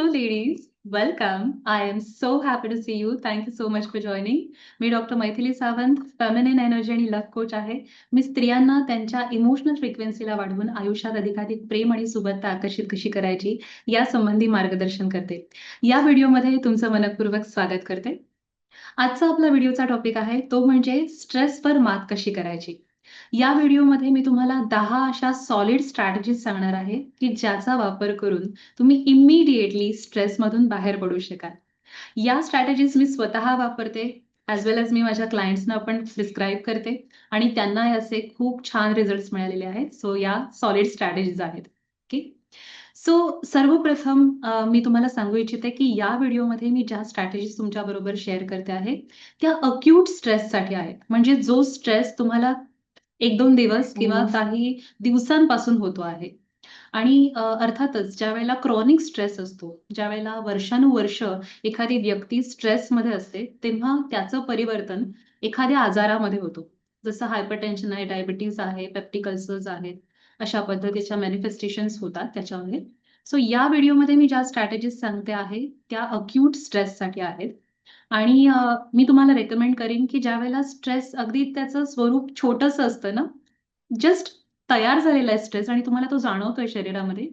Hello, ladies. Welcome. I am so happy to see you. Thank you so much for joining. Me doctor Maithili Sawant, feminine energy आणि luck coach आहे. मी स्त्रियांना त्यांच्या emotional फ्रिक्वेन्सीला वाढवून आयुष्यात अधिकाधिक प्रेम आणि सुबत्ता आकर्षित कशी करायची या संबंधी मार्गदर्शन करते. या व्हिडिओमध्ये तुमचं मनःपूर्वक स्वागत करते. आजचा आपला व्हिडिओचा टॉपिक आहे तो म्हणजे स्ट्रेसवर मात कशी करायची. या व्हिडिओमध्ये मी तुम्हाला दहा अशा सॉलिड स्ट्रॅटेजीज सांगणार आहे, की ज्याचा वापर करून तुम्ही इमिडिएटली स्ट्रेसमधून बाहेर पडू शकाल. या स्ट्रॅटेजीज मी स्वतः वापरते, ॲज वेल एज मी माझ्या क्लायंट्सना पण प्रिस्क्राईब करते आणि त्यांना याचे खूप छान रिझल्ट्स मिळालेले आहेत. सो या सॉलिड स्ट्रॅटेजीज आहेत. ओके. सो सर्वप्रथम मी तुम्हाला सांगू इच्छिते, की या व्हिडिओमध्ये मी ज्या स्ट्रॅटेजीज तुमच्याबरोबर शेअर करते आहे, त्या अक्यूट स्ट्रेससाठी आहेत. म्हणजे जो स्ट्रेस तुम्हाला 1-2 दिवस किंवा हं. काही दिवसांपासून होतो आहे. आणि अर्थातच ज्यावेळेला क्रॉनिक स्ट्रेस असतो, ज्यावेळेला वर्षानुवर्ष एखादी व्यक्ती स्ट्रेसमध्ये असते, तेव्हा त्याचं परिवर्तन एखाद्या आजारामध्ये होतो. जसं हायपरटेन्शन आहे, डायबिटीज आहे, पेप्टिक अल्सर्स आहेत. अशा पद्धतीच्या मॅनिफेस्टेशन्स होतात त्याच्यामध्ये. सो या व्हिडिओमध्ये मी ज्या स्ट्रॅटेजीज सांगते आहे, त्या अक्यूट स्ट्रेससाठी आहेत. आणि मी तुम्हाला रेकमेंड करेन, की ज्यावेळेला स्ट्रेस अगदी त्याचं स्वरूप छोटंसं असतं ना, जस्ट तयार झालेला आहे स्ट्रेस आणि तुम्हाला तो जाणवतोय शरीरामध्ये,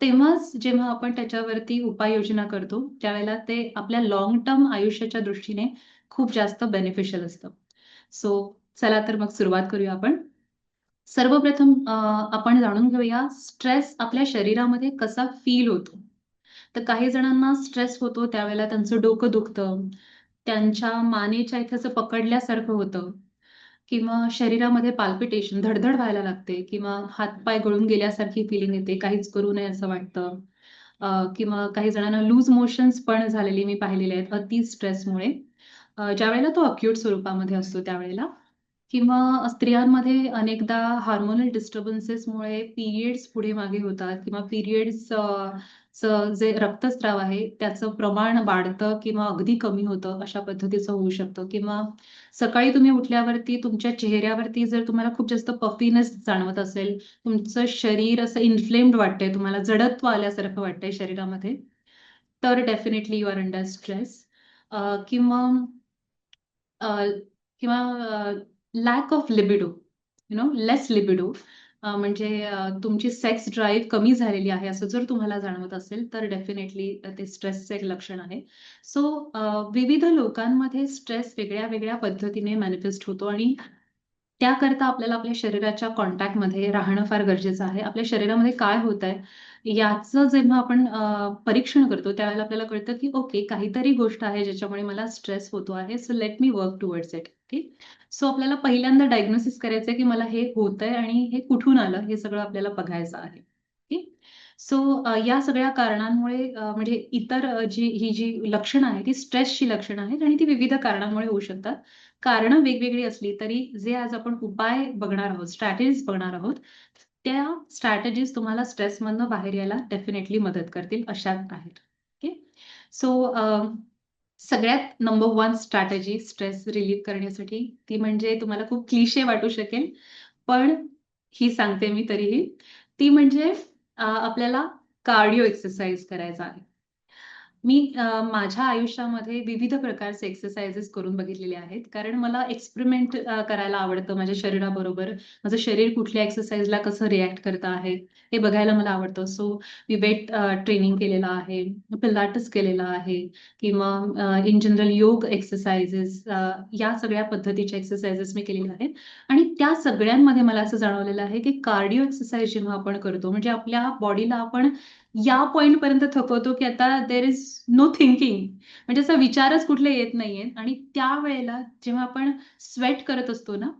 तेव्हाच जेव्हा आपण त्याच्यावरती उपाययोजना करतो, त्यावेळेला ते आपल्या लॉंग टर्म आयुष्याच्या दृष्टीने खूप जास्त बेनिफिशियल असतं. सो चला तर मग सुरुवात करूया आपण. सर्वप्रथम आपण जाणून घेऊया स्ट्रेस आपल्या शरीरामध्ये कसा फील होतो. तर काही जणांना स्ट्रेस होतो त्यावेळेला त्यांचं डोकं दुखतं, त्यांच्या मानेच्या इथे असं पकडल्यासारखं होतं. किंवा शरीरामध्ये पाल्पिटेशन, धडधड व्हायला लागते. किंवा हात-पाय गळून गेल्यासारखी फिलिंग येते, काहीच करू नये असं वाटतं. किंवा काही जणांना लूज मोशन्स पण झालेली मी पाहिलेले आहेत अति स्ट्रेसमुळे. ज्या ज्यावेळेला तो अक्यूट स्वरूपामध्ये असतो त्यावेळेला. किंवा स्त्रियांमध्ये अनेकदा हार्मोनल डिस्टर्बन्सेसमुळे पिरियड्स पुढे-मागे होतात. किंवा पिरियड्स जे रक्तस्राव आहे त्याचं प्रमाण वाढतं किंवा अगदी कमी होतं, अशा पद्धतीचं होऊ शकतं किंवा सकाळी तुम्ही उठल्यावरती तुमच्या चेहऱ्यावरती जर तुम्हाला खूप जास्त पफीनेस जाणवत असेल, तुमचं शरीर असं इन्फ्लेम्ड वाटतंय, तुम्हाला जडत्व आल्यासारखं वाटतंय शरीरामध्ये, तर definitely you are under stress. किंवा किंवा lack of libido, you know less libido म्हणजे तुमची सेक्स ड्राईव्ह कमी झालेली आहे, असं जर तुम्हाला जाणवत असेल, तर डेफिनेटली ते स्ट्रेसचं एक लक्षण आहे. सो विविध लोकांमध्ये स्ट्रेस वेगळ्या-वेगळ्या पद्धतीने मॅनिफेस्ट होतो आणि त्याकरता आपल्याला आपल्या शरीराच्या कॉन्टॅक्टमध्ये राहणं फार गरजेचं आहे. आपल्या शरीरामध्ये काय होतंय, याचं जेव्हा आपण परीक्षण करतो, त्यावेळेला आपल्याला कळतं, की ओके काहीतरी गोष्ट आहे ज्याच्यामुळे मला स्ट्रेस होतो आहे. So let me work towards it. Okay. So आपल्याला पहिल्यांदा डायग्नोसिस करायचं आहे, की मला हे होतंय आणि हे कुठून आलं, हे सगळं आपल्याला बघायचं आहे. ओके. सो या सगळ्या कारणांमुळे म्हणजे इतर जी ही जी लक्षणं आहेत, ती स्ट्रेसची लक्षणं आहेत आणि ती विविध कारणांमुळे होऊ शकतात. कारणं वेगवेगळी असली तरी जे आज आपण उपाय बघणार आहोत, स्ट्रॅटेजीज बघणार आहोत, त्या स्ट्रॅटेजीज तुम्हाला स्ट्रेसमधनं बाहेर यायला डेफिनेटली मदत करतील, अशा आहेत. ओके. सो सगळ्यात number one strategy stress relieve करण्यासाठी ती म्हणजे तुम्हाला खूप क्लिशे वाटू शकेल, पण ही सांगते मी तरीही. ती म्हणजे आपल्याला कार्डिओ एक्सरसाइज करायचा आहे. मी माझ्या आयुष्यामध्ये विविध प्रकारचे एक्सरसाइजेस करून बघितलेले आहेत. कारण मला एक्सपेरिमेंट करायला आवडतं माझ्या शरीराबरोबर. माझं शरीर कुठल्या एक्सरसाइजला कसं रिॲक्ट करतं आहे, हे बघायला मला आवडतं. सो मी वेट ट्रेनिंग केलेलं आहे, पिलाटस केलेलं आहे किंवा इन जनरल योग एक्सरसाइजेस या सगळ्या पद्धतीच्या एक्सरसाइजेस मी केलेल्या आहेत आणि त्या सगळ्यांमध्ये मला असं जाणवलेलं आहे, की कार्डिओ एक्सरसाइज जेव्हा आपण करतो, म्हणजे आपल्या बॉडीला आपण या पॉइंटपर्यंत थकवतो, की आता देअर इज नो थिंकिंग म्हणजे असा विचारच कुठले येत नाहीयेत आणि त्यावेळेला जेव्हा आपण स्वेट करत असतो ना,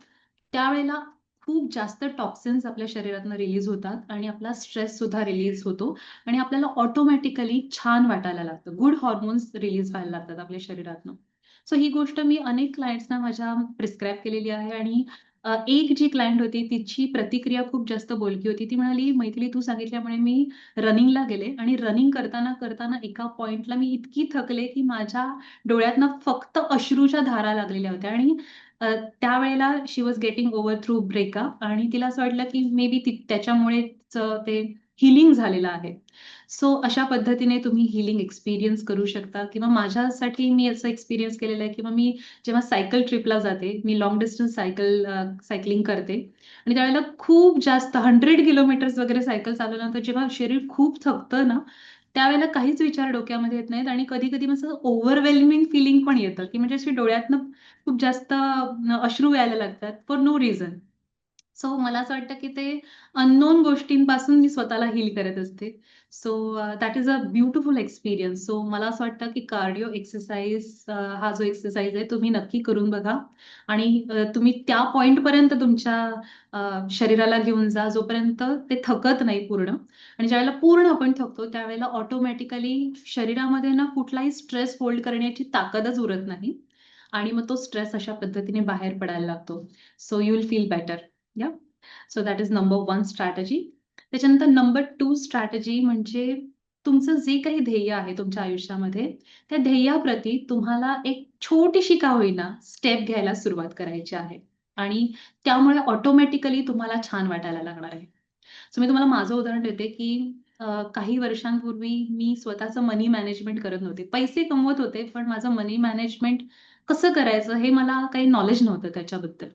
त्यावेळेला खूप जास्त टॉक्सिन्स आपल्या शरीरातनं रिलीज होतात आणि आपला स्ट्रेस सुद्धा रिलीज होतो आणि आपल्याला ऑटोमॅटिकली छान वाटायला लागतं. गुड हॉर्मोन्स रिलीज व्हायला लागतात आपल्या शरीरातनं. सो ही गोष्ट मी अनेक क्लायंट्सना माझ्या प्रिस्क्राईब केलेली आहे आणि एक जी क्लायंट होती तिची प्रतिक्रिया खूप जास्त बोलकी होती. ती म्हणाली, "मैथिली तू सांगितल्यामुळे मी रनिंगला गेले आणि रनिंग करताना, करताना एका पॉइंटला मी इतकी थकले, की माझ्या डोळ्यातनं फक्त अश्रूच्या धारा लागलेल्या होत्या आणि त्यावेळेला she was getting over through breakup आणि तिला असं वाटलं, की मे बी त्याच्यामुळेच ते हिलिंग झालेलं आहे. सो अशा पद्धतीने तुम्ही हिलिंग एक्सपिरियन्स करू शकता. किंवा माझ्यासाठी मी असं एक्सपिरियन्स केलेलं आहे किंवा मी जेव्हा सायकल ट्रिपला जाते, मी लॉंग डिस्टन्स सायकल सायकलिंग करते. आणि त्यावेळेला खूप जास्त 100 किलोमीटर्स वगैरे सायकल चालवल्यानंतर जेव्हा शरीर खूप थकतं ना, त्यावेळेला काहीच विचार डोक्यामध्ये येत नाहीत. आणि कधी-कधी मग असं ओव्हरवेल्मिंग पण येतं, की म्हणजे अशी डोळ्यातनं खूप जास्त अश्रू यायला लागतात फॉर नो रिझन. सो मला असं वाटतं, की ते अननोन गोष्टींपासून मी स्वतःला हील करत असते. So that is a beautiful experience. So मला असं वाटतं, की कार्डिओ एक्सरसाइज uh, हा जो एक्सरसाइज आहे तुम्ही नक्की करून बघा आणि uh, तुम्ही त्या पॉईंटपर्यंत तुमच्या uh, शरीराला घेऊन जा, जोपर्यंत ते थकत नाही पूर्ण आणि ज्यावेळेला पूर्ण आपण थकतो, त्यावेळेला ऑटोमॅटिकली शरीरामध्ये ना कुठलाही स्ट्रेस होल्ड करण्याची ताकदच उरत नाही आणि मग तो स्ट्रेस अशा पद्धतीने बाहेर पडायला लागतो. So you will feel better. Yeah so that is number one strategy त्याच्यानंतर नंबर टू स्ट्रॅटजी म्हणजे तुमचं जे काही ध्येय आहे तुमच्या आयुष्यामध्ये त्या ध्येयाप्रती तुम्हाला एक छोटीशी का होईना स्टेप घ्यायला सुरुवात करायची आहे. आणि त्यामुळे ऑटोमॅटिकली तुम्हाला छान वाटायला लागणार आहे. सो मी तुम्हाला माझं उदाहरण देते की काही वर्षांपूर्वी मी स्वतःचं मनी मॅनेजमेंट करत नव्हते. पैसे कमवत होते पण माझं मनी मॅनेजमेंट कसं करायचं हे मला काही नॉलेज नव्हतं त्याच्याबद्दल.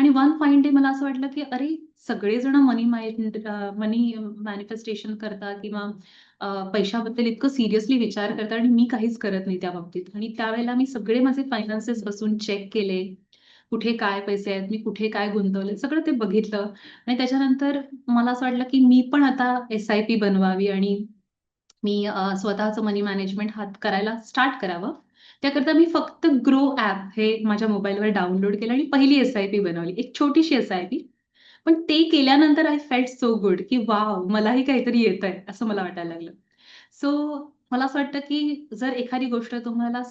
आणि वन फाईन डे मला असं वाटलं, की अरे सगळेजण मनी माइंड मनी मॅनिफेस्टेशन करतात किंवा पैशाबद्दल इतकं सिरियसली विचार करतात आणि मी काहीच करत नाही त्या बाबतीत. आणि त्यावेळेला मी सगळे माझे फायनान्सेस बसून चेक केले. कुठे काय पैसे आहेत, मी कुठे काय गुंतवले, सगळं ते बघितलं आणि त्याच्यानंतर मला असं वाटलं, की मी पण आता एस-आय-पी बनवावी आणि मी स्वतःचं मनी मॅनेजमेंट हात करायला स्टार्ट करावं. त्याकरता मी फक्त ग्रो ॲप हे माझ्या मोबाईलवर डाउनलोड केलं आणि पहिली एस-आय-पी बनवली. एक छोटीशी एस-आय-पी. पण ते केल्यानंतर आय फेल्ट सो गुड, की वाव मलाही काहीतरी येतंय असं मला वाटायला लागलं. सो मला असं वाटतं, की जर एखादी गोष्ट तुम्हाला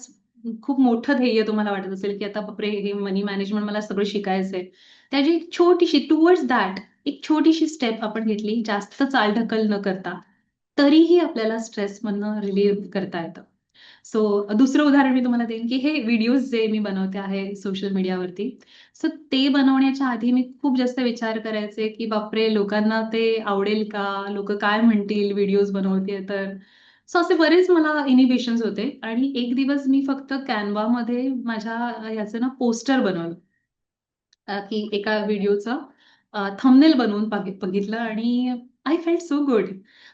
खूप मोठं ध्येय तुम्हाला वाटत असेल, की आता बापरे! हे मनी मॅनेजमेंट मला सगळं शिकायचंय. त्याची एक छोटीशी टुवर्ड्स दॅट एक छोटीशी स्टेप आपण घेतली, जास्त चालढकल न करता, तरीही आपल्याला स्ट्रेसमधनं रिलीव्ह करता येतं. सो दुसरं उदाहरण मी तुम्हाला देईन, की हे व्हिडिओज जे मी बनवते आहे सोशल मीडियावरती, सो ते बनवण्याच्या आधी मी खूप जास्त विचार करायचे, की बापरे! लोकांना ते आवडेल का? लोक काय म्हणतील व्हिडिओज बनवते तर? सो असे बरेच मला इनिबिशन्स होते आणि एक दिवस मी फक्त कॅनवामध्ये माझ्या ह्याचं ना पोस्टर बनवलं. की एका व्हिडिओचं थंबनेल बनवून बघितलं आणि आय फेल्ट सो गुड.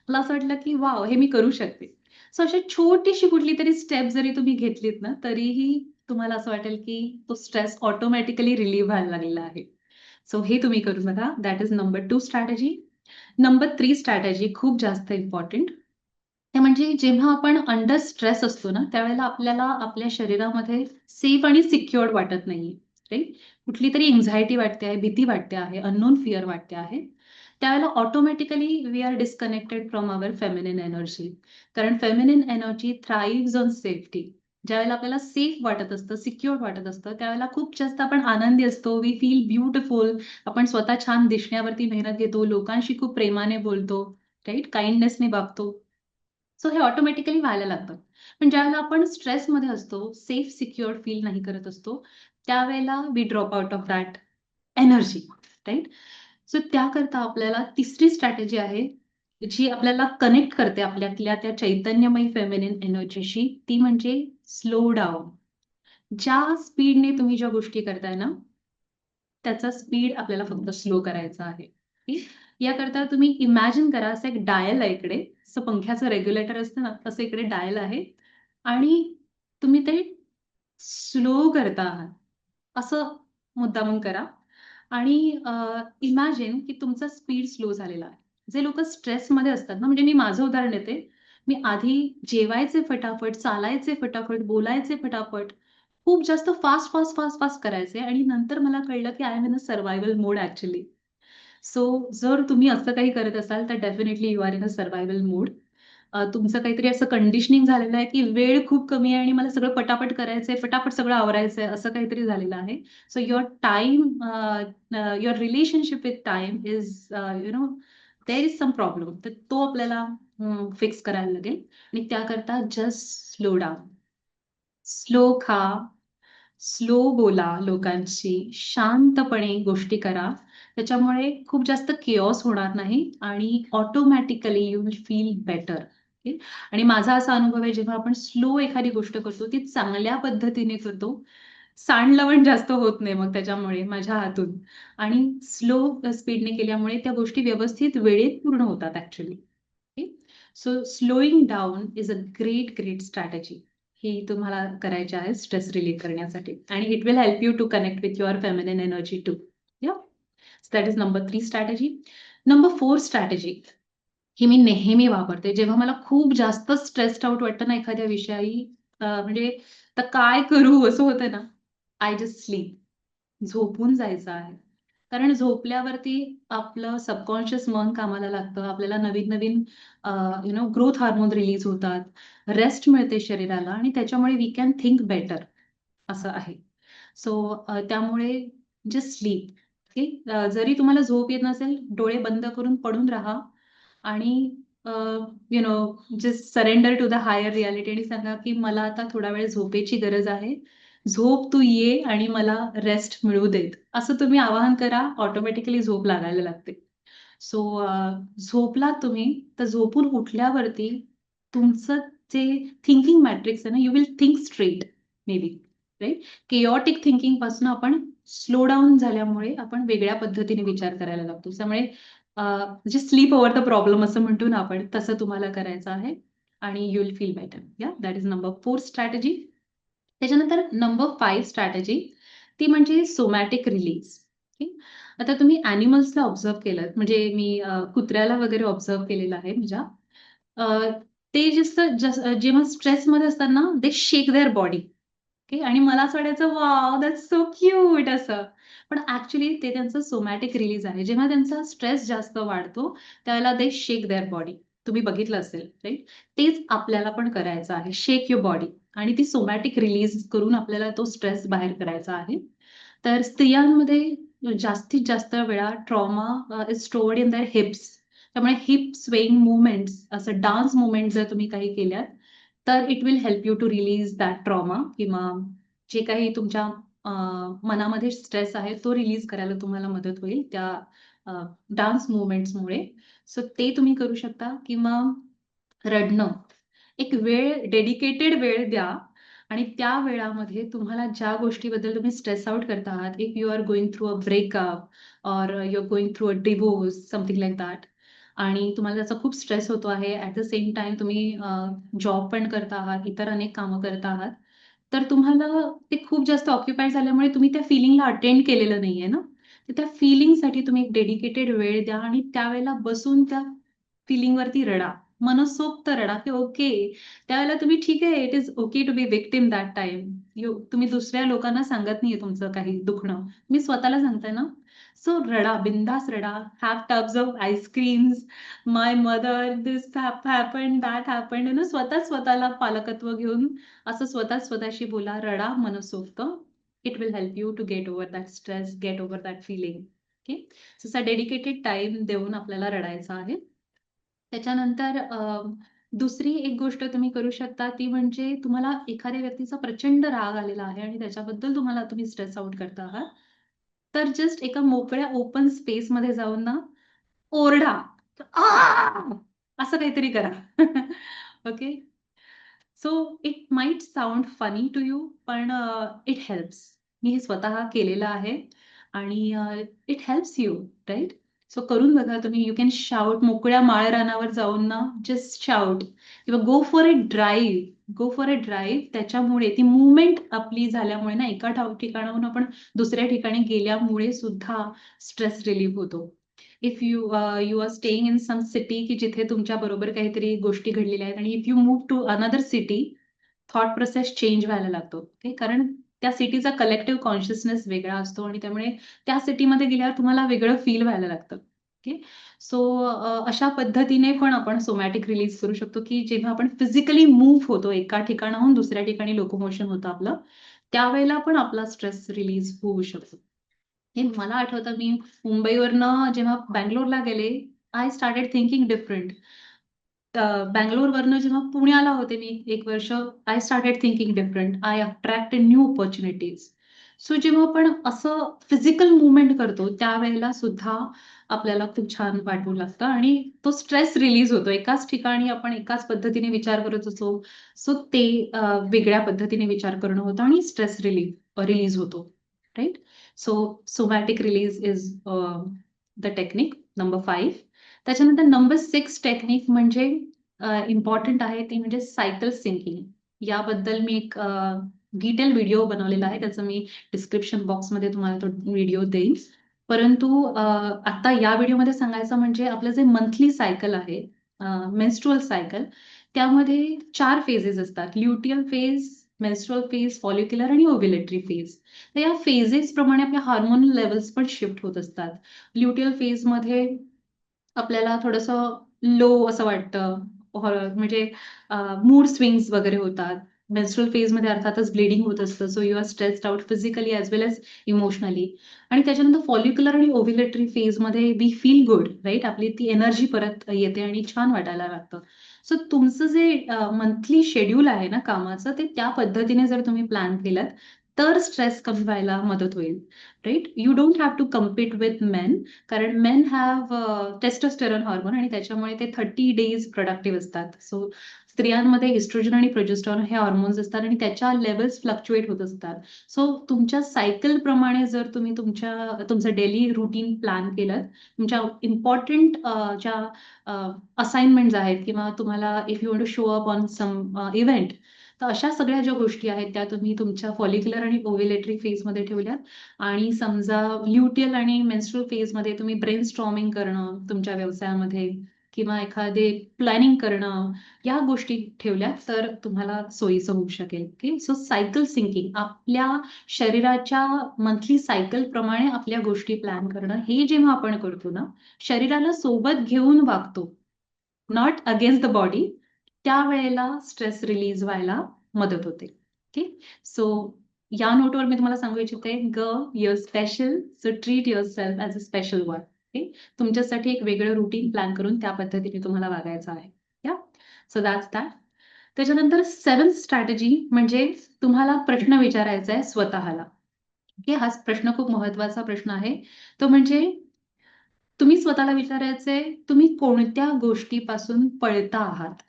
मला असं वाटलं, की वाव हे मी करू शकते. सो अशी छोटीशी कुठली तरी स्टेप जरी तुम्ही घेतलीत ना, तरीही तुम्हाला असं वाटेल, की तो स्ट्रेस ऑटोमॅटिकली रिलीव्ह व्हायला लागलेला आहे. सो हे तुम्ही करू बघा. That is number two strategy. Number three strategy खूप जास्त इम्पॉर्टंट. ते म्हणजे जेव्हा आपण अंडर स्ट्रेस असतो ना, त्यावेळेला आपल्याला आपल्या शरीरामध्ये सेफ आणि सिक्युअर्ड वाटत नाहीये. राईट? कुठली तरी एन्झायटी वाटते आहे, भीती वाटते आहे, अननोन फिअर वाटते आहे. त्यावेळेला automatically we are disconnected from our feminine energy. कारण feminine energy thrives on safety. ज्यावेळेला आपल्याला सेफ वाटत असतं, सिक्युअर वाटत असतं, त्यावेळेला खूप जास्त आपण आनंदी असतो. We feel beautiful. आपण स्वतः छान दिसण्यावरती मेहनत घेतो. लोकांशी खूप प्रेमाने बोलतो. राईट? काइंडनेसने वागतो. सो हे ऑटोमॅटिकली व्हायला लागतं. पण ज्यावेळेला आपण स्ट्रेसमध्ये असतो, सेफ सिक्युअर्ड फील नाही करत असतो, त्यावेळेला we drop out of that energy. Right? So त्याकरता आपल्याला तिसरी स्ट्रॅटेजी आहे, जी आपल्याला कनेक्ट करते आपल्यातल्या त्या चैतन्यमयी फेमिनिन एनर्जीशी, ती म्हणजे स्लो डाऊन ज्या स्पीडने तुम्ही ज्या गोष्टी करताय ना, त्याचा स्पीड आपल्याला फक्त स्लो करायचा आहे. याकरता तुम्ही इमॅजिन करा असं एक डायल आहे इकडे, असं पंख्याचं रेग्युलेटर असतं ना, तसं इकडे डायल आहे. आणि तुम्ही ते स्लो करता आहात. असं मुद्दामून करा. आणि इमॅजिन की तुमचा स्पीड स्लो झालेला आहे. जे लोक स्ट्रेसमध्ये असतात ना, म्हणजे मी माझं उदाहरण येते मी आधी जेवायचे फटाफट, चालायचे फटाफट, बोलायचे फटाफट, खूप जास्त फास्ट, फास्ट, फास्ट, फास्ट करायचे आणि नंतर मला कळलं की I am in a survival mode actually so जर तुम्ही असं काही करत असाल, तर definitely you are in a survival mode. तुमचं काहीतरी असं कंडिशनिंग झालेलं आहे, की वेळ खूप कमी आहे आणि मला सगळं पटापट करायचंय, फटाफट सगळं आवरायचंय, असं काहीतरी झालेलं आहे. So your time your relationship with time is you know there is some problem. तर तो आपल्याला फिक्स करायला लागेल आणि त्याकरता जस्ट स्लो डाऊन स्लो खा, स्लो बोला लोकांशी, शांतपणे गोष्टी करा. त्याच्यामुळे खूप जास्त केऑस होणार नाही आणि automatically you will feel better okay आणि माझा असा अनुभव आहे जेव्हा आपण स्लो एखादी गोष्ट करतो ती चांगल्या पद्धतीने करतो सांडलवण जास्त होत नाही मग त्याच्यामुळे माझ्या हातून. आणि स्लो स्पीडने केल्यामुळे त्या गोष्टी व्यवस्थित वेळेत पूर्ण होतात actually so slowing down is a great great strategy ही तुम्हाला करायची आहे स्ट्रेस रिलीफ करण्यासाठी. आणि it will help you to connect with your feminine energy too yeah that is number three strategy number four strategy ही मी नेहमी वापरते. जेव्हा मला खूप जास्त स्ट्रेस्ड आउट वाटतं ना एखाद्या विषयी म्हणजे तर काय करू असं होतं ना आय जस्ट स्लीप झोपून जायचं आहे. कारण झोपल्यावरती आपलं सबकॉन्शियस मन कामाला लागतं. आपल्याला नवीन नवीन you know growth hormone release होतात. रेस्ट मिळते शरीराला आणि त्याच्यामुळे वी कॅन थिंक बेटर असं आहे. सो त्यामुळे जस्ट स्लीप ओके जरी तुम्हाला झोप येत नसेल डोळे बंद करून पडून राहा. आणि you know just surrender to the higher reality आणि सांगा की मला आता थोडा वेळ झोपेची गरज आहे. झोप तू ये आणि मला रेस्ट मिळू देत. असं तुम्ही आवाहन करा ऑटोमॅटिकली झोप लागायला लागते. सो झोपला तुम्ही तर झोपून उठल्यावरती तुमचं जे थिंकिंग मॅट्रिक्स आहे ना you will think straight maybe right chaotic थिंकिंगपासून आपण स्लो डाऊन झाल्यामुळे आपण वेगळ्या पद्धतीने विचार करायला लागतो. त्यामुळे म्हणजे स्लीप ओव्हर द प्रॉब्लेम असं म्हणतो ना आपण तसं तुम्हाला करायचं आहे. आणि you will feel better yeah that is number four strategy त्याच्यानंतर नंबर फाईव्ह स्ट्रॅटेजी ती म्हणजे सोमॅटिक रिलीज आता तुम्ही अॅनिमल्सला ऑब्झर्व केलं म्हणजे मी कुत्र्याला वगैरे ऑब्झर्व केलेलं आहे म्हणजे ते जस्ट जेव्हा स्ट्रेसमध्ये असतात ना they shake their body okay आणि मला असं वाटायचं वा दॅट सो क्यूट असं. पण ऍक्च्युली ते त्यांचं सोमॅटिक रिलीज आहे. जेव्हा त्यांचा स्ट्रेस जास्त वाढतो त्यावेळेला दे शेक देअर बॉडी तुम्ही बघितलं असेल राईट तेच आपल्याला पण करायचं आहे. शेक युअर बॉडी आणि ती सोमॅटिक रिलीज करून आपल्याला तो स्ट्रेस बाहेर करायचा आहे. तर स्त्रियांमध्ये जास्तीत जास्त वेळा trauma is stored in their hips त्यामुळे हिप स्वेईंग मुवमेंट्स असं डान्स मुवमेंट जर तुम्ही काही केल्यात तर it will help you to release that trauma किंवा जे काही तुमच्या मनामध्ये स्ट्रेस आहे तो रिलीज करायला तुम्हाला मदत होईल त्या डान्स मुवमेंट्समुळे सो ते तुम्ही करू शकता किंवा रडणं. एक वेळ डेडिकेटेड वेळ द्या आणि त्या वेळामध्ये तुम्हाला ज्या गोष्टीबद्दल तुम्ही स्ट्रेस आउट करता आहात if you are going through a breakup or you are going through a divorce something like that आणि तुम्हाला त्याचा खूप स्ट्रेस होतो आहे ऍट द सेम टाइम तुम्ही जॉब पण करता आहात इतर अनेक कामं करता आहात तर तुम्हाला ते खूप जास्त ऑक्युपाईड झाल्यामुळे तुम्ही त्या फिलिंगला अटेंड केलेलं नाहीये ना? तर त्या फिलिंगसाठी तुम्ही एक डेडिकेटेड वेळ द्या आणि त्यावेळेला बसून त्या फिलिंगवरती रडा. मनसोक्त रडा की ओके त्यावेळेला तुम्ही ठीक आहे it is okay to be victim that time you तुम्ही दुसऱ्या लोकांना सांगत नाहीये तुमचं काही दुखणं. मी स्वतःला सांगताय ना सो रडा बिंदास रडा have tubs of ice creams my mother this happen that happen ना स्वतः स्वतःला पालकत्व घेऊन असं स्वतः स्वतःशी बोला रडा मनसोक्त. It will help you to get over that stress get over that feeling okay असा डेडिकेटेड टाइम देऊन आपल्याला रडायचा आहे. त्याच्यानंतर दुसरी एक गोष्ट तुम्ही करू शकता ती म्हणजे तुम्हाला एखाद्या व्यक्तीचा प्रचंड राग आलेला आहे आणि त्याच्याबद्दल तुम्हाला तुम्ही स्ट्रेस आउट करता आहात. तर जस्ट एका मोकळ्या ओपन स्पेस मध्ये जाऊन ना ओरडा. असं काहीतरी करा. Okay so it might sound funny to you पण uh, इट हेल्प्स मी हे स्वतः केलेलं आहे. आणि it helps you right so करून बघा तुम्ही. यू कॅन शाउट मोकळ्या माळ रानावर जाऊन ना जस्ट शाउट किंवा go for a drive go for a drive त्याच्यामुळे ती मुवमेंट आपली झाल्यामुळे ना एका ठिकाणाहून आपण दुसऱ्या ठिकाणी गेल्यामुळे सुद्धा स्ट्रेस रिलीव्ह होतो. If you you are staying in some city की जिथे तुमच्या बरोबर काहीतरी गोष्टी घडलेल्या आहेत आणि if you move to another city thought process change व्हायला लागतो. ओके कारण त्या सिटीचा कलेक्टिव्ह कॉन्शियसनेस वेगळा असतो आणि त्यामुळे त्या सिटीमध्ये गेल्यावर तुम्हाला वेगळं फील व्हायला लागतं. ओके सो अशा पद्धतीने पण आपण सोमॅटिक रिलीज करू शकतो की जेव्हा आपण फिजिकली मूव्ह होतो एका ठिकाणाहून दुसऱ्या ठिकाणी लोकोमोशन होतं आपलं त्यावेळेला पण आपला स्ट्रेस रिलीज होऊ शकतो. हे मला आठवतं मी मुंबईवरनं जेव्हा बँगलोरला गेले आय स्टार्टेड थिंकिंग डिफरंट बँगलोरवरनं जेव्हा पुण्याला होते मी एक वर्ष I started thinking different I attract new opportunities so जेव्हा आपण असं फिजिकल मुवमेंट करतो त्यावेळेला सुद्धा आपल्याला खूप छान वाटू लागतं आणि तो स्ट्रेस रिलीज होतो. एकाच ठिकाणी आपण एकाच पद्धतीने विचार करत असो सो ते वेगळ्या पद्धतीने विचार करणं होतं आणि स्ट्रेस रिलीज रिलीज होतो. Right so somatic release is the technique number five त्याच्यानंतर नंबर सिक्स टेक्निक म्हणजे इम्पॉर्टंट आहे ती म्हणजे सायकल सिंकिंग याबद्दल मी एक डिटेल व्हिडिओ बनवलेला आहे. त्याचं मी डिस्क्रिप्शन बॉक्समध्ये तुम्हाला तो व्हिडिओ देईन. परंतु आता या व्हिडिओमध्ये सांगायचं म्हणजे आपलं जे मंथली सायकल आहे मेन्स्ट्रुअल सायकल त्यामध्ये चार फेजेस असतात. Luteal phase menstrual phase follicular आणि ओव्हिलेटरी फेज तर या फेजेस प्रमाणे आपल्या हार्मोनल लेवल्स पण शिफ्ट होत असतात. ल्युटियल फेजमध्ये आपल्याला थोडंसं लो असं वाटतं. म्हणजे मूड स्विंग्स वगैरे होतात. मेन्स्ट्रल फेजमध्ये अर्थातच ब्लिडिंग होत असतं. So you are stressed out physically as well as emotionally आणि त्याच्यानंतर फॉलिक्युलर आणि ओव्हिलेटरी फेजमध्ये वी फील गुड राईट आपली ती एनर्जी परत येते आणि छान वाटायला लागतं. सो तुमचं जे मंथली शेड्यूल आहे ना कामाचं ते त्या पद्धतीने जर तुम्ही प्लॅन केलं तर स्ट्रेस कमी व्हायला मदत होईल right you don't have to compete with men कारण मेन हॅव टेस्टोस्टेरॉन हॉर्मोन आणि त्याच्यामुळे ते थर्टी डेज प्रोडक्टिव्ह असतात. सो स्त्रियांमध्ये इस्ट्रोजन आणि प्रोजेस्ट्रॉन हे हॉर्मोन्स असतात आणि त्याच्या लेवल्स फ्लक्च्युएट होत असतात. सो तुमच्या सायकल प्रमाणे जर तुम्ही तुमच्या तुमचं डेली रुटीन प्लॅन केलं तुमच्या इम्पॉर्टंट uh, ज्या uh, असाइनमेंट्स आहेत किंवा तुम्हाला if you want to show up on some event तर अशा सगळ्या ज्या गोष्टी आहेत त्या तुम्ही तुमच्या फॉलिक्युलर आणि ओव्हिलेटरी फेजमध्ये ठेवल्यात. आणि समजा ल्युटियल आणि मेन्स्ट्रुअल फेजमध्ये तुम्ही ब्रेन स्ट्रॉमिंग करणं तुमच्या व्यवसायामध्ये किंवा एखादे प्लॅनिंग करणं या गोष्टी ठेवल्या तर तुम्हाला सोयीचं होऊ शकेल. ओके सो सायकल सिंकिंग आपल्या शरीराच्या मंथली सायकल प्रमाणे आपल्या गोष्टी प्लॅन करणं. हे जेव्हा आपण करतो ना शरीराला सोबत घेऊन वागतो नॉट अगेन्स्ट द बॉडी त्यावेळेला स्ट्रेस रिलीज व्हायला मदत होते. ओके सो या नोटवर मी तुम्हाला सांगू इच्छिते ग your special so treat yourself as a special one okay तुमच्यासाठी एक वेगळं रुटीन प्लॅन करून त्या पद्धतीने तुम्हाला वागायचं आहे. या सो दॅट्स दॅट त्याच्यानंतर सेवन स्ट्रॅटेजी म्हणजे तुम्हाला प्रश्न विचारायचा आहे स्वतःला. ओके हा प्रश्न खूप महत्त्वाचा प्रश्न आहे. तो म्हणजे तुम्ही स्वतःला विचारायचे तुम्ही कोणत्या गोष्टीपासून पळता आहात?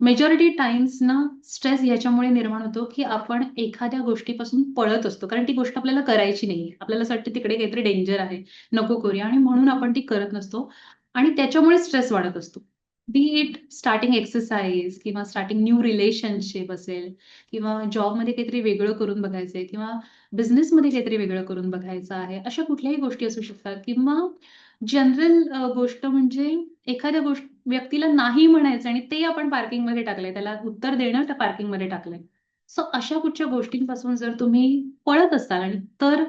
मेजॉरिटी टाइम्स ना स्ट्रेस याच्यामुळे निर्माण होतो की आपण एखाद्या गोष्टीपासून पळत असतो. कारण ती गोष्ट आपल्याला करायची नाही आपल्याला असं वाटतं तिकडे काहीतरी डेंजर आहे. नको करूया. आणि म्हणून आपण ती करत नसतो. आणि त्याच्यामुळे स्ट्रेस वाढत असतो. बी इट स्टार्टिंग एक्सरसाइज किंवा स्टार्टिंग न्यू रिलेशनशिप असेल किंवा जॉबमध्ये काहीतरी वेगळं करून बघायचंय किंवा बिझनेसमध्ये काहीतरी वेगळं करून बघायचं आहे अशा कुठल्याही गोष्टी असू शकतात. किंवा जनरल गोष्ट म्हणजे एखाद्या गोष्ट व्यक्तीला नाही म्हणायचं आणि ते आपण पार्किंगमध्ये टाकलंय त्याला उत्तर देणं त्या पार्किंगमध्ये टाकलंय. सो अशा कुठच्या गोष्टींपासून जर तुम्ही पळत असाल आणि तर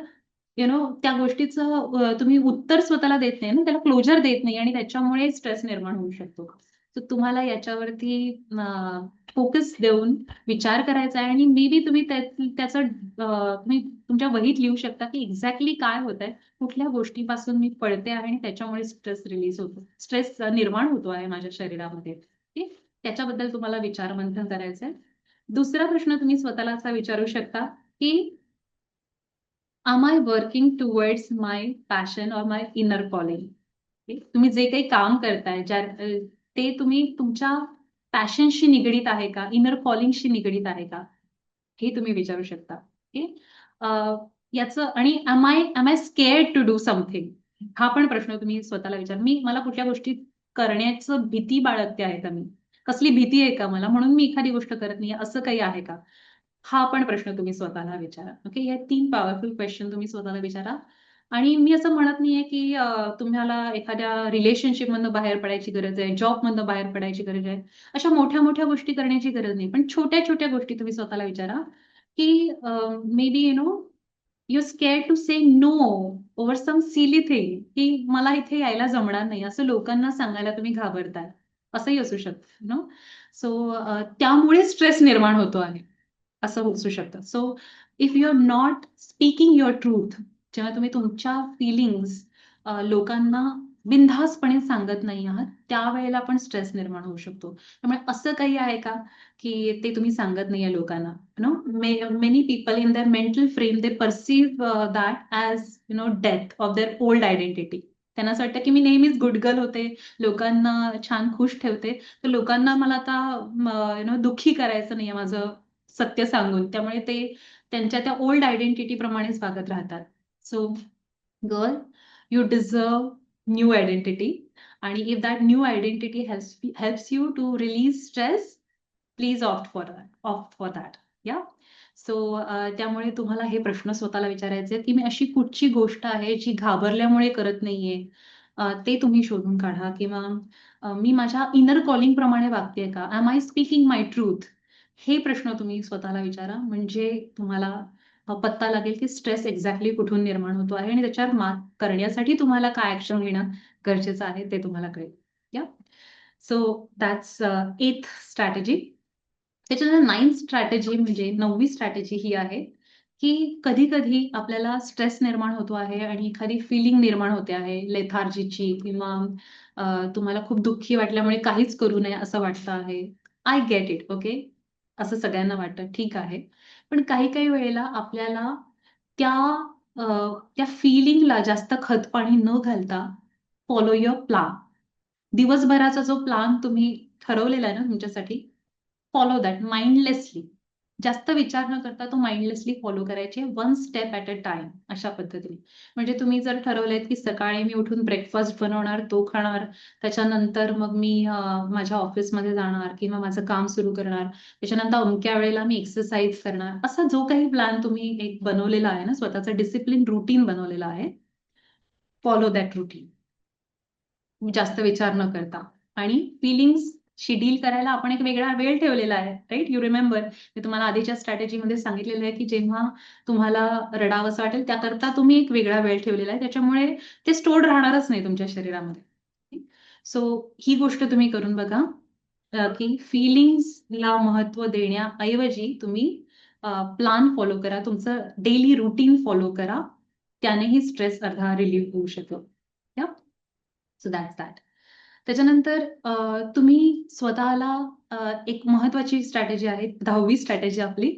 यु नो त्या गोष्टीचं तुम्ही उत्तर स्वतःला देत नाही ना त्याला क्लोजर देत नाही आणि त्याच्यामुळे स्ट्रेस निर्माण होऊ शकतो. तर तुम्हाला याच्यावरती फोकस देऊन विचार करायचा आहे. आणि मे बी तुम्ही त्याचं तुम्ही तुमच्या वहीत लिहू शकता की एक्झॅक्टली काय होत आहे कुठल्या गोष्टीपासून मी पळते आहे आणि त्याच्यामुळे स्ट्रेस रिलीज होतो. स्ट्रेस निर्माण होतो आहे माझ्या शरीरामध्ये. त्याच्याबद्दल तुम्हाला विचार मंथन करायचंय. दुसरा प्रश्न तुम्ही स्वतःला असा विचारू शकता की am I working towards my passion or my inner calling तुम्ही जे काही काम करताय ज्या ते तुम्ही तुमच्या पॅशनशी निगडीत आहे का? इनर कॉलिंगशी निगडीत आहे का? हे तुम्ही विचारू शकता. ओके याचं आणि am I am I scared to do something हा पण प्रश्न तुम्ही स्वतःला विचार. मी मला कुठल्या गोष्टी करण्याचं भीती बाळगते आहे का मी? कसली भीती आहे का मला? म्हणून मी एखादी गोष्ट करत नाही असं काही आहे का? हा पण प्रश्न तुम्ही स्वतःला विचारा. ओके या तीन पॉवरफुल क्वेश्चन तुम्ही स्वतःला विचारा. आणि मी असं म्हणत नाहीये की तुम्हाला एखाद्या रिलेशनशिप मधनं बाहेर पडायची गरज आहे जॉब मधनं बाहेर पडायची गरज आहे अशा मोठ्या मोठ्या गोष्टी करण्याची गरज नाही. पण छोट्या छोट्या गोष्टी तुम्ही स्वतःला विचारा की maybe you know you scare to say no over some silly thing की मला इथे यायला जमणार नाही असं लोकांना सांगायला तुम्ही घाबरताय. असंही असू शकतं नो सो त्यामुळे स्ट्रेस निर्माण होतो आहे. असं असू शकतं. So if you are not speaking your truth जेव्हा तुम्ही तुमच्या फिलिंग्स लोकांना बिनधासपणे सांगत नाही आहात, त्यावेळेला पण स्ट्रेस निर्माण होऊ शकतो. त्यामुळे असं काही आहे का, की ते तुम्ही सांगत नाहीये लोकांना? You know many people in their mental frame they perceive that as you know death of their old identity. त्यांना असं वाटतं, की मी नेहमीच गुड गर्ल होते, लोकांना छान खुश ठेवते. तर लोकांना मला आता यू नो दुःखी करायचं नाहीये माझं सत्य सांगून. त्यामुळे ते त्यांच्या त्या ओल्ड आयडेंटिटी प्रमाणेच वागत राहतात. So girl, you deserve new identity आणि if that new identity helps you to release stress, please opt for that opt for that. Yeah so त्यामुळे तुम्हाला हे प्रश्न स्वतःला विचारायचे की मी अशी कुठची गोष्ट आहे जी घाबरल्यामुळे करत नाहीये, ते तुम्ही शोधून काढा किंवा मी माझ्या इनर कॉलिंग प्रमाणे वागतेय का? Am I speaking my truth हे प्रश्न तुम्ही स्वतःला विचारा. म्हणजे तुम्हाला पत्ता लागेल की स्ट्रेस एक्झॅक्टली कुठून निर्माण होतो आहे आणि त्याच्यावर मात करण्यासाठी तुम्हाला काय ऍक्शन घेणं गरजेचं आहे ते तुम्हाला कळेल. Yeah so that's eighth strategy. त्याच्यानंतर नाईन्थ स्ट्रॅटेजी म्हणजे नववी स्ट्रॅटेजी ही आहे, की कधी-कधी आपल्याला स्ट्रेस निर्माण होतो आहे आणि एखादी फीलिंग निर्माण होते आहे लेथार्जीची किंवा तुम्हाला खूप दुःखी वाटल्यामुळे काहीच करू नये असं वाटतं आहे. I get it, okay. असं सगळ्यांना वाटतं, ठीक आहे. पण काही-काही वेळेला आपल्याला त्या त्या फीलिंगला जास्त खतपाणी न घालता फॉलो युअर प्लान दिवसभराचा जो प्लान तुम्ही ठरवलेला आहे ना तुमच्यासाठी, फॉलो दॅट माइंडलेसली. जास्त विचार न करता तो माइंडलेसली फॉलो करायचे one step at a time अशा पद्धतीने. म्हणजे तुम्ही जर ठरवलंय की सकाळी मी उठून ब्रेकफास्ट बनवणार, तो खाणार. त्याच्यानंतर मग मी माझ्या ऑफिसमध्ये जाणार किंवा माझं काम सुरू करणार. त्याच्यानंतर अमक्या वेळेला मी एक्सरसाइज करणार. असा जो काही प्लॅन तुम्ही एक बनवलेला आहे ना, स्वतःचा डिसिप्लिन रुटीन बनवलेला आहे. Follow that routine. जास्त विचार न करता आणि फिलिंग्स शी डील करायला आपण एक वेगळा वेळ ठेवलेला आहे, राईट यू रिमेंबर मी तुम्हाला आधीच्या स्ट्रॅटेजीमध्ये सांगितलेलं आहे, की जेव्हा तुम्हाला रडावसं वाटेल त्याकरता तुम्ही एक वेगळा वेळ ठेवलेला आहे. त्याच्यामुळे ते स्टोर राहणारच नाही तुमच्या शरीरामध्ये. सो ही गोष्ट तुम्ही करून बघा, की फिलिंग्सला महत्त्व देण्याऐवजी तुम्ही प्लान फॉलो करा. तुमचं डेली रुटीन फॉलो करा. त्यानेही स्ट्रेस अर्धा रिलीव्ह होऊ शकतो या सो दॅट्स दॅट. त्याच्यानंतर तुम्ही स्वतःला एक महत्वाची स्ट्रॅटेजी आहे, 10वी स्ट्रॅटेजी आपली,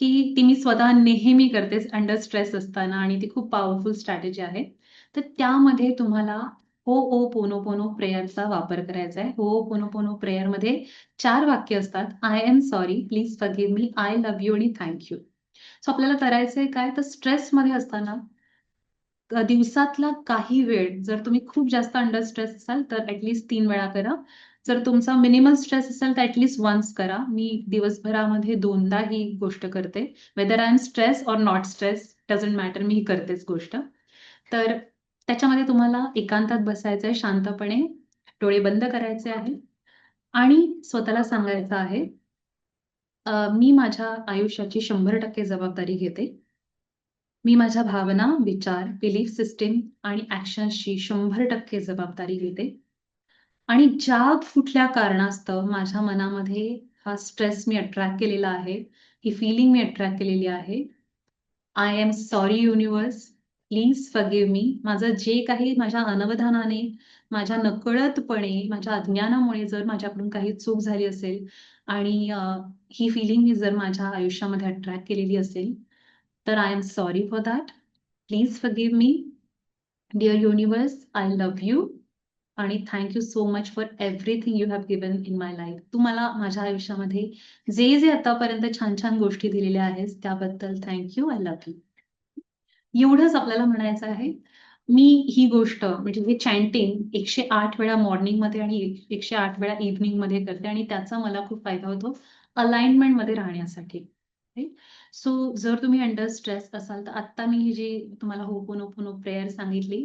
की ती मी स्वतः नेहमी करते अंडर स्ट्रेस असताना आणि ती खूप पॉवरफुल स्ट्रॅटेजी आहे. तर त्यामध्ये तुम्हाला हो ओ पोनो पोनो प्रेयरचा वापर करायचा आहे. हो पोनोपोनो प्रेयर प्रेयरमध्ये चार वाक्य असतात. I am sorry, please forgive me, I love you आणि थँक यू. सो आपल्याला करायचंय काय, तर स्ट्रेसमध्ये असताना दिवसातला काही वेळ जर तुम्ही खूप जास्त अंडर स्ट्रेस असाल तर ॲट लीस्ट 3 वेळा करा. जर तुमचा मिनिमल स्ट्रेस असेल तर ॲट लीस्ट वन्स करा. मी दिवसभरामध्ये दोनदा ही गोष्ट करते. Whether I am stress or not stress doesn't matter मी ही करतेच गोष्ट. तर त्याच्यामध्ये तुम्हाला एकांतात बसायचं आहे शांतपणे, डोळे बंद करायचे आहे आणि स्वतःला सांगायचं आहे मी माझ्या आयुष्याची 100% जबाबदारी घेते. मी माझ्या भावना, विचार, बिलीफ सिस्टीम आणि ॲक्शन्सची 100% जबाबदारी घेते. आणि ज्या कुठल्या कारणास्तव माझ्या मनामध्ये हा स्ट्रेस मी अट्रॅक्ट केलेला आहे, ही फीलिंग मी अट्रॅक्ट केलेली आहे. I am sorry universe, please forgive me. माझं जे काही माझ्या अनवधानाने, माझ्या नकळतपणे, माझ्या अज्ञानामुळे जर माझ्याकडून काही चूक झाली असेल आणि ही फिलिंग मी जर माझ्या आयुष्यामध्ये अट्रॅक्ट केलेली असेल, तर I am sorry for that. Please forgive me. Dear universe, I love you आणि thank you so much for everything you have given in my life. तू मला माझ्या आयुष्यामध्ये जे, जे आतापर्यंत छान-छान गोष्टी दिलेल्या आहेस त्याबद्दल thank you. I love you. एवढंच आपल्याला म्हणायचं आहे. मी ही गोष्ट म्हणजे हे चॅन्टिंग 108 वेळा मॉर्निंगमध्ये आणि 108 वेळा इव्हनिंगमध्ये करते आणि त्याचा मला खूप फायदा होतो अलाइनमेंटमध्ये राहण्यासाठी. सो जर तुम्ही अंडर स्ट्रेस असाल तर आत्ता मी ही जी तुम्हाला होपोनोपोनो प्रेयर सांगितली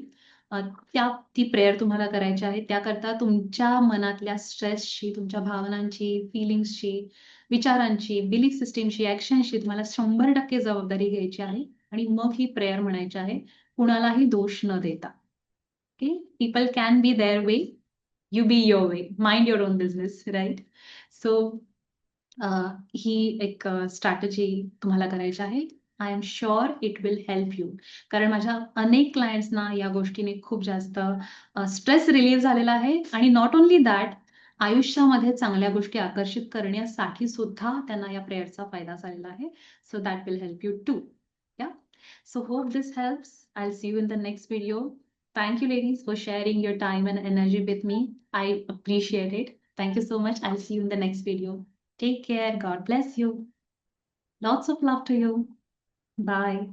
त्या ती प्रेयर तुम्हाला करायची आहे. त्याकरता तुमच्या मनातल्या स्ट्रेसशी तुमच्या भावनांची, फीलिंग्सची, विचारांची, बिलीफ सिस्टमची, ऍक्शनशी तुम्हाला 100% जबाबदारी घ्यायची आहे आणि मग ही प्रेयर म्हणायची आहे. कुणालाही दोष न देता. Okay? People can be their way, you be your way. Mind your own business, right so ही एक स्ट्रॅटेजी तुम्हाला करायची आहे. I am sure it will help you. कारण माझ्या अनेक क्लायंट्सना या गोष्टीने खूप जास्त स्ट्रेस रिलीव्ह झालेला आहे आणि नॉट ओन्ली दॅट आयुष्यामध्ये चांगल्या गोष्टी आकर्षित करण्यासाठी सुद्धा त्यांना या प्रेयरचा फायदा झालेला आहे. So that will help you too. Yeah. So hope this helps. I see you in the next video. Thank you ladies for sharing your time and energy with me. I appreciate it. Thank you so much. I'll see you in the next video. Take care. God bless you. Lots of love to you. Bye.